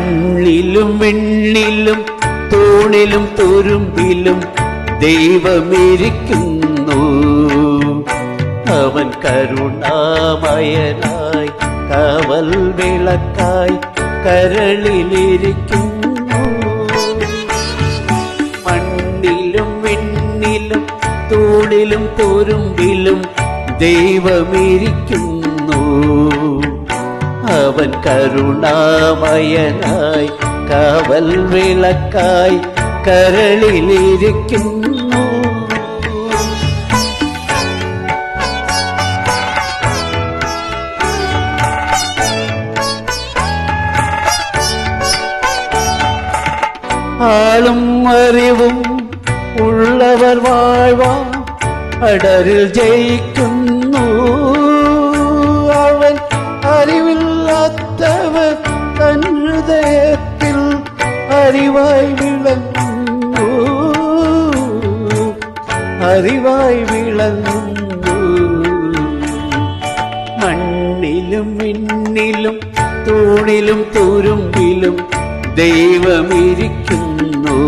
മണ്ണിലും വെണ്ണിലും തൂണിലും തുരുമ്പിലും ദൈവമിരിക്കുന്നു. അവൻ കരുണാമയനായി കവൽ വിളക്കായി കരളിലിരിക്കുന്നു. മണ്ണിലും വെണ്ണിലും തൂണിലും തുരുമ്പിലും ദൈവമിരിക്കുന്നു. അവൻ കരുണാമയനായി കാവൽ വിളക്കായി കരളിലിരിക്കുന്നു ആളും അറിവും ഉള്ളവർ വാഴ്വാ അടരിൽ ജയിക്കുന്നു അവൻ അറിവായി വിളങ്ങുന്നു അറിവായി വിളങ്ങുന്നു മണ്ണിലും മിന്നിലും തൂണിലും തുരുമ്പിലും ദൈവമിരിക്കുന്നു.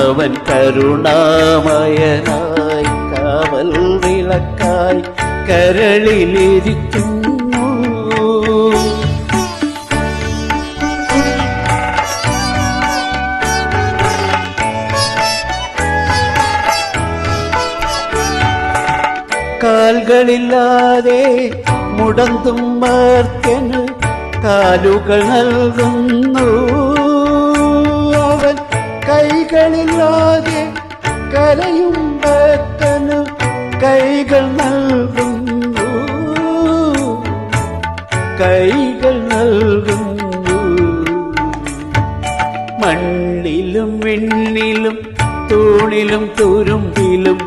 അവൻ കരുണാമയനായി കാവൽ വിളക്കായി കരളിലിരിക്കുന്നു. കാൽകളില്ലാതെ മുടന്തും മർത്യന് കാലുകൾ നൽകുന്നു. അവൻ കൈകളില്ലാതെ കരയും ഭക്തന് കൈകൾ നൽകുന്നു. കൈകൾ നൽകുന്നു. മണ്ണിലും വിണ്ണിലും തൂണിലും തുരുമ്പിലും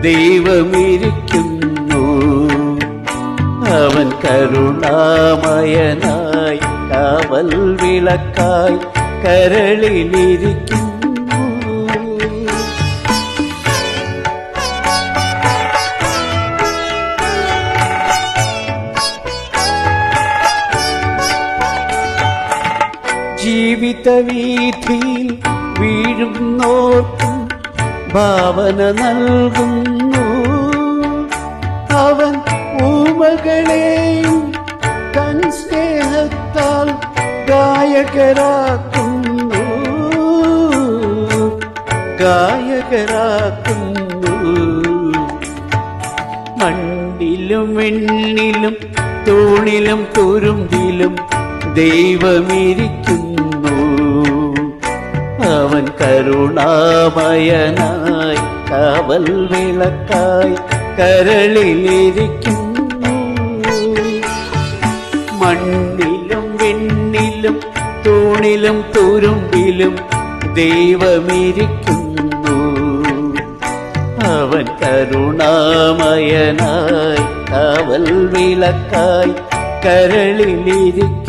ദൈവമിരിക്കുന്നു കരുണാമയനായി കാവൽ വിളക്കായി കരളിലിരിക്കും ജീവിത വീഥിയിൽ വീഴുന്നോർക്കും ഭാവന നൽകുന്നു. അവൻ ഊമകളെയും ഗായകരാക്കുന്നു ഗായകരാക്കുന്നു മണ്ണിലും എണ്ണിലും തൂണിലും തുരുമ്പിലും ദൈവമിരിക്കുന്നു. അവൻ കരുണാമയനായി കാവൽ വിളക്കായി കരളിലിരിക്കുന്നു. മണ്ണിലും വെണ്ണിലും തൂണിലും തുരുമ്പിലും ദൈവമിരിക്കുന്നു. അവൻ കരുണാമയനായി കാവൽ വിളക്കായി കരളിലിരിക്കുന്നു.